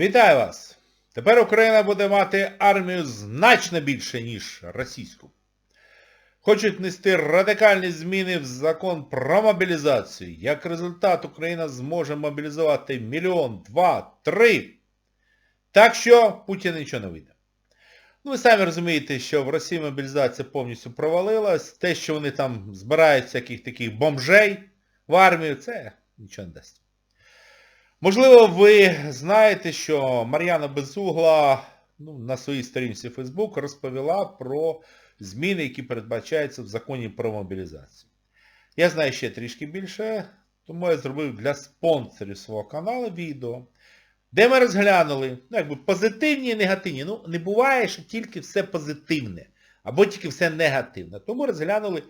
Вітаю вас! Тепер Україна буде мати армію значно більше, ніж російську. Хочуть нести радикальні зміни в закон про мобілізацію. Як результат, Україна зможе мобілізувати мільйон, два, три. Так що Путін нічого не вийде. Ну, ви самі розумієте, що в Росії мобілізація повністю провалилась. Те, що вони там збирають всяких таких бомжей в армію, це нічого не дасть. Можливо, ви знаєте, що Мар'яна Безугла ну, на своїй сторінці Facebook розповіла про зміни, які передбачаються в законі про мобілізацію. Я знаю ще трішки більше, тому я зробив для спонсорів свого каналу відео, де ми розглянули ну, якби позитивні і негативні. Ну, не буває, що тільки все позитивне, або тільки все негативне. Тому розглянули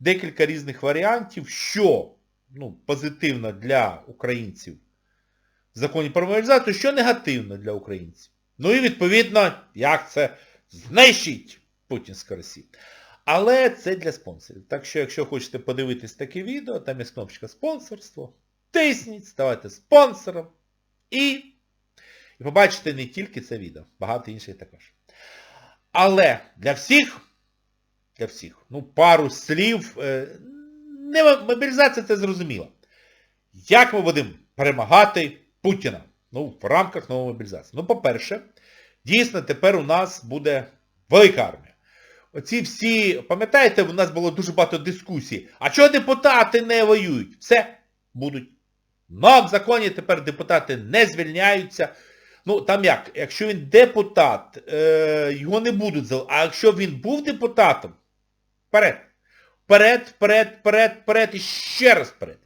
декілька різних варіантів, що ну, позитивно для українців законі про мобілізацію, що негативно для українців. Ну і відповідно, як це знищить путінська Росія. Але це для спонсорів. Так що, якщо хочете подивитись таке відео, там є кнопочка спонсорство. Тисніть, ставайте спонсором. І, і побачите не тільки це відео, багато інших також. Але для всіх, для всіх, ну, пару слів, е, не, мобілізація це зрозуміло. Як ми будемо перемагати Путіна? Ну, в рамках нової мобілізації. Ну, по-перше, дійсно тепер у нас буде велика армія. Оці всі, пам'ятаєте, у нас було дуже багато дискусій. А чого депутати не воюють? Все, будуть. Но в законі тепер депутати не звільняються. Ну, там як, якщо він депутат, е, його не будуть залишати. А якщо він був депутатом, вперед. Вперед, вперед, вперед, вперед і ще раз вперед.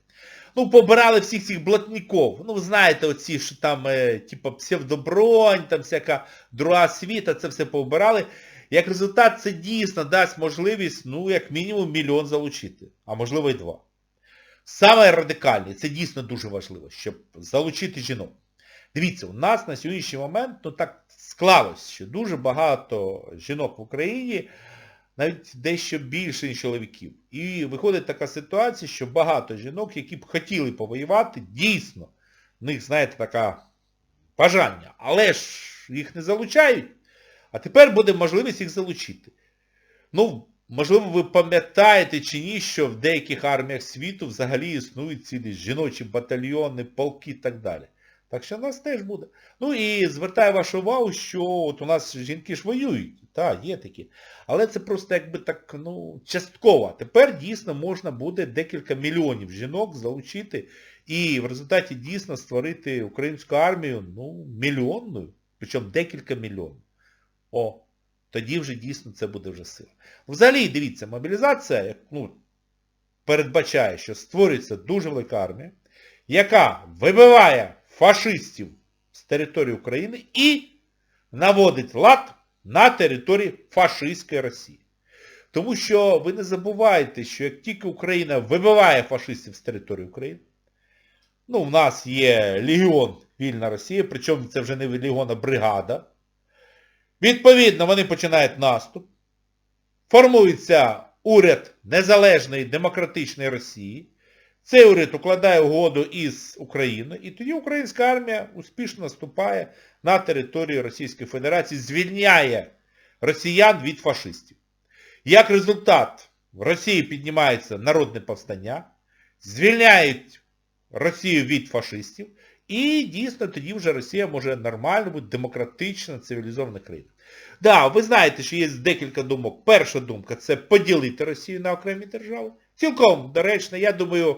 Ну, побирали всіх цих блатників. Ну, ви знаєте, оці, що там, е, типу, псевдобронь, там всяка друга світа, це все повбирали. Як результат, це дійсно дасть можливість, ну, як мінімум, мільйон залучити, а можливо і два. Саме радикальне, це дійсно дуже важливо, щоб залучити жінок. Дивіться, у нас на сьогоднішній момент, ну так склалось, що дуже багато жінок в Україні, навіть дещо більше, ніж чоловіків. І виходить така ситуація, що багато жінок, які б хотіли повоювати, дійсно, в них, знаєте, таке бажання, але ж їх не залучають. А тепер буде можливість їх залучити. Ну, можливо, ви пам'ятаєте чи ні, що в деяких арміях світу взагалі існують цілі жіночі батальйони, полки і так далі. Так що в нас теж буде. Ну і звертаю вашу увагу, що от у нас жінки ж воюють. Так, є такі. Але це просто якби так, ну, частково. Тепер дійсно можна буде декілька мільйонів жінок залучити і в результаті дійсно створити українську армію, ну, мільйонною. Причому декілька мільйонів. О, тоді вже дійсно це буде вже сила. Взагалі, дивіться, мобілізація ну, передбачає, що створюється дуже велика армія, яка вибиває фашистів з території України і наводить лад на території фашистської Росії. Тому що ви не забувайте, що як тільки Україна вибиває фашистів з території України, ну, в нас є Легіон Вільна Росія, причому це вже не Легіон, а бригада. Відповідно, вони починають наступ. Формується уряд Незалежної демократичної Росії. Цей уряд укладає угоду із Україною, і тоді українська армія успішно наступає на територію Російської Федерації, звільняє росіян від фашистів. Як результат, в Росії піднімається народне повстання, звільняють Росію від фашистів, і дійсно тоді вже Росія може нормально бути демократична, цивілізована країна. Так, да, ви знаєте, що є декілька думок. Перша думка це поділити Росію на окремі держави. Цілком доречно, я думаю,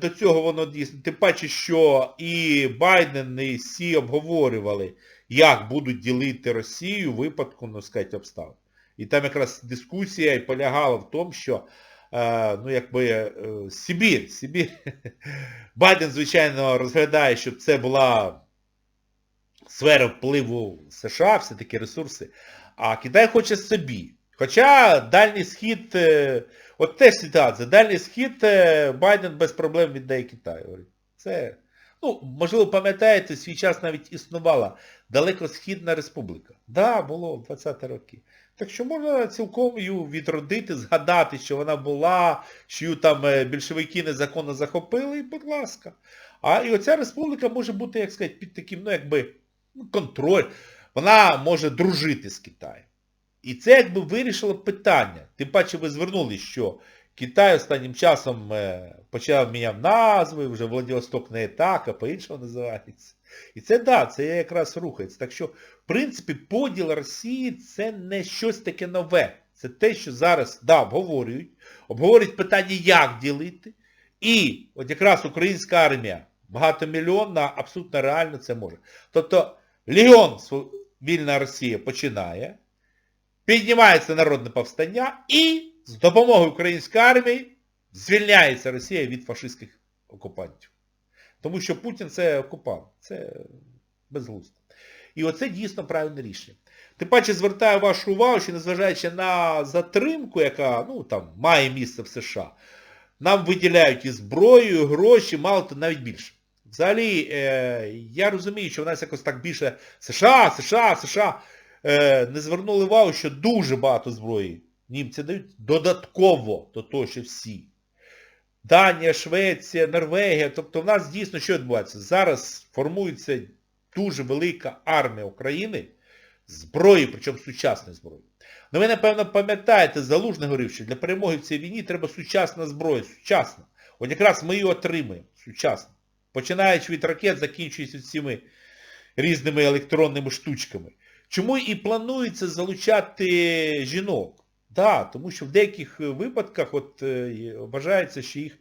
до цього воно дійсно. Тим паче, що і Байден, і Сі обговорювали, як будуть ділити Росію в випадку, ну сказати, обставин. І там якраз дискусія і полягала в тому, що ну, якби, Сибір, Сибір. Байден, звичайно, розглядає, щоб це була сфера впливу США, все-таки ресурси, а Китай хоче собі. Хоча Дальній Схід, от теж ситуація, Дальній Схід Байден без проблем віддає Китаю. Це, ну, можливо, пам'ятаєте, свій час навіть існувала Далекосхідна Республіка. Да, було в 20-ті роки. Так що можна цілком її відродити, згадати, що вона була, що її там більшовики незаконно захопили, і будь ласка. А і оця республіка може бути, як сказати, під таким, ну якби, ну, контроль, вона може дружити з Китаєм. І це якби вирішило питання. Тим паче ви звернули, що Китай останнім часом е, почав міняв назви, вже Владивосток не так, а по-іншому називається. І це да, це якраз рухається. Так що, в принципі, поділ Росії це не щось таке нове. Це те, що зараз, да, обговорюють, обговорюють питання, як ділити. І от якраз українська армія багатомільйонна, абсолютно реально це може. Тобто Легіон Вільна Росія починає, піднімається народне повстання і з допомогою української армії звільняється Росія від фашистських окупантів. Тому що Путін це окупант, це безглуздо. І оце дійсно правильне рішення. Тим паче звертаю вашу увагу, що незважаючи на затримку, яка ну, там, має місце в США, нам виділяють і зброю, і гроші, мало то навіть більше. Взагалі, е, я розумію, що в нас якось так більше США, США, США не звернули увагу, що дуже багато зброї німці дають додатково до того, що всі. Данія, Швеція, Норвегія, тобто в нас дійсно що відбувається? Зараз формується дуже велика армія України зброї, причому сучасної зброї. Ну ви, напевно, пам'ятаєте, Залужний говорив, що для перемоги в цій війні треба сучасна зброя, сучасна. От якраз ми її отримаємо, сучасно. Починаючи від ракет, закінчуючи цими різними електронними штучками. Чому і планується залучати жінок? Да, тому що в деяких випадках от, е, вважається, що їх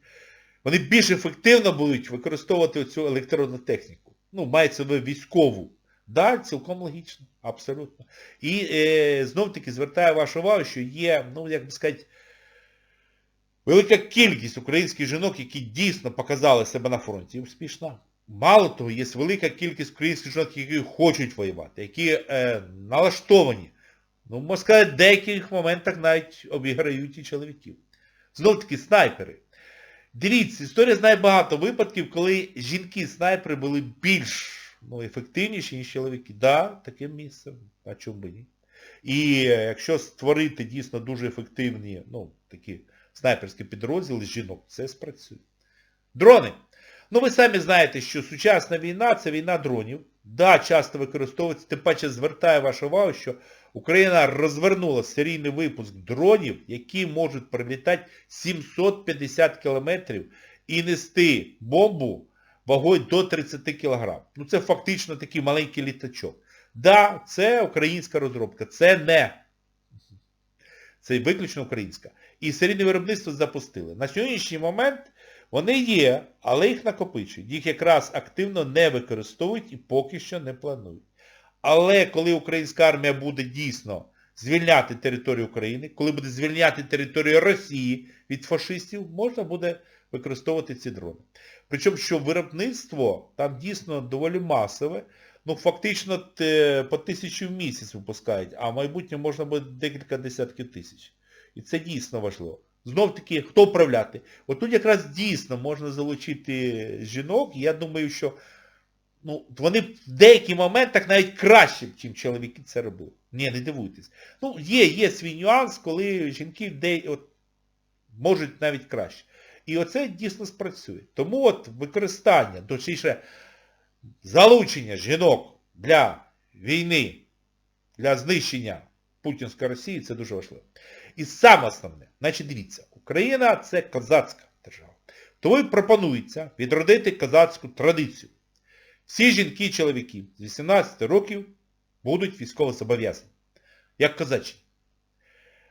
вони більш ефективно будуть використовувати цю електронну техніку. Ну, мається військову. Да, цілком логічно, абсолютно. І е, знов-таки звертаю вашу увагу, що є, ну, як би сказати, велика кількість українських жінок, які дійсно показали себе на фронті, успішно. Мало того, є велика кількість українських жінок, які хочуть воювати, які е, налаштовані. Ну, можна сказати, в деяких моментах навіть обіграють і чоловіків. Знов таки снайпери. Дивіться, історія знає багато випадків, коли жінки-снайпери були більш ну, ефективніші, ніж чоловіки. Да, таке місце, а чому би ні. І якщо створити дійсно дуже ефективні, ну, такі снайперські підрозділи жінок, це спрацює. Дрони. Ну ви самі знаєте, що сучасна війна це війна дронів. Да, часто використовується, тим паче звертаю вашу увагу, що Україна розвернула серійний випуск дронів, які можуть прилітати 750 кілометрів і нести бомбу вагою до 30 кг. Ну це фактично такий маленький літачок. Да, це українська розробка, це не. Це виключно українська. І серійне виробництво запустили. На сьогоднішній момент вони є, але їх накопичують. Їх якраз активно не використовують і поки що не планують. Але коли українська армія буде дійсно звільняти територію України, коли буде звільняти територію Росії від фашистів, можна буде використовувати ці дрони. Причому, що виробництво там дійсно доволі масове, ну фактично по тисячу в місяць випускають, а в майбутньому можна буде декілька десятків тисяч. І це дійсно важливо. Знов таки, хто управляти? От тут якраз дійсно можна залучити жінок, і я думаю, що ну, вони в деяких моментах навіть краще, ніж чоловіки це робили. Ні, не дивуйтесь. Ну, є, є свій нюанс, коли жінки де, от, можуть навіть краще. І оце дійсно спрацює. Тому от використання, точніше, залучення жінок для війни, для знищення Путінської Росії, це дуже важливо. І саме основне, значить дивіться, Україна це козацька держава. Тому пропонується відродити козацьку традицію. Всі жінки і чоловіки з 18 років будуть військово зобов'язані. Як козачі.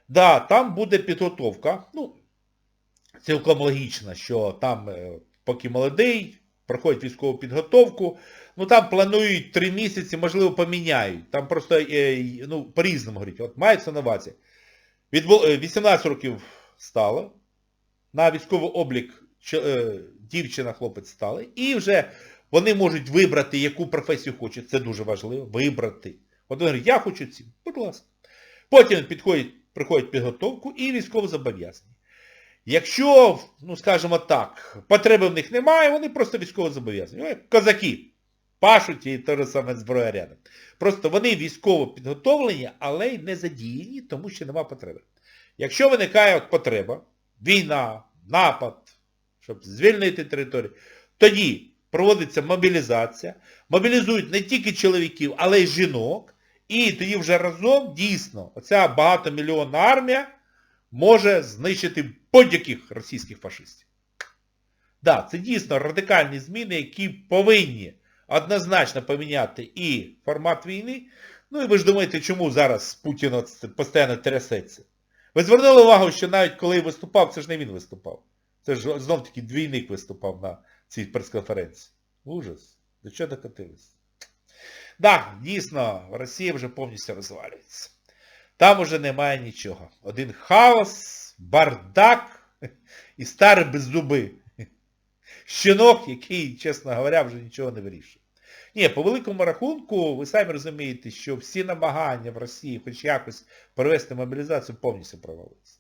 Да, там буде підготовка. Ну, цілком логічно, що там, поки молодий, проходить військову підготовку, ну там планують 3 місяці, можливо, поміняють. Там просто ну, по-різному говорять. От мається на увазі. Від 18 років стало, на військовий облік дівчина, хлопець стали, і вже вони можуть вибрати, яку професію хочуть. Це дуже важливо. Вибрати. От вони говорять, я хочу цим. Будь ласка. Потім підходять, приходять підготовку і військово зобов'язані. Якщо, ну скажімо так, потреби в них немає, вони просто військово зобов'язані. Козаки пашуть і те саме зброя рядом. Просто вони військово підготовлені, але й не задіяні, тому що нема потреби. Якщо виникає от потреба, війна, напад, щоб звільнити територію, тоді проводиться мобілізація, мобілізують не тільки чоловіків, але й жінок, і тоді вже разом дійсно оця багатомільйонна армія може знищити будь-яких російських фашистів. Так, да, це дійсно радикальні зміни, які повинні однозначно поміняти і формат війни. Ну і ви ж думаєте, чому зараз Путін постійно трясеться? Ви звернули увагу, що навіть коли виступав, це ж не він виступав. Це ж знов таки двійник виступав на цій прес-конференції. Ужас. До чого докотились? Так, дійсно, Росія вже повністю розвалюється. Там уже немає нічого. Один хаос, бардак і старий беззуби. Щенок, який, чесно говоря, вже нічого не вирішує. Ні, по великому рахунку, ви самі розумієте, що всі намагання в Росії хоч якось провести мобілізацію повністю провалилися.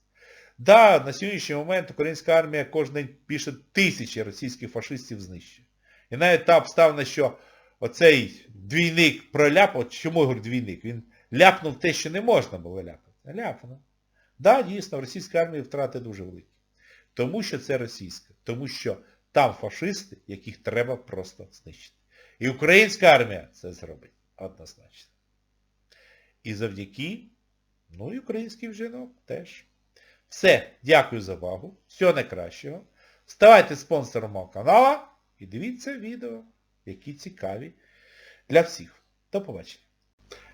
Да, на сьогоднішній момент українська армія кожен день більше тисячі російських фашистів знищує. І навіть та обставина, що оцей двійник проляпав, чому я говорю двійник? Він ляпнув те, що не можна було ляпати. Ляпнув. Да, дійсно, в російській армії втрати дуже великі. Тому що це російська. Тому що там фашисти, яких треба просто знищити. І українська армія це зробить однозначно. І завдяки, ну і українських жінок теж. Все, дякую за увагу. Всього найкращого. Ставайте спонсором мого каналу і дивіться відео, які цікаві для всіх. До побачення.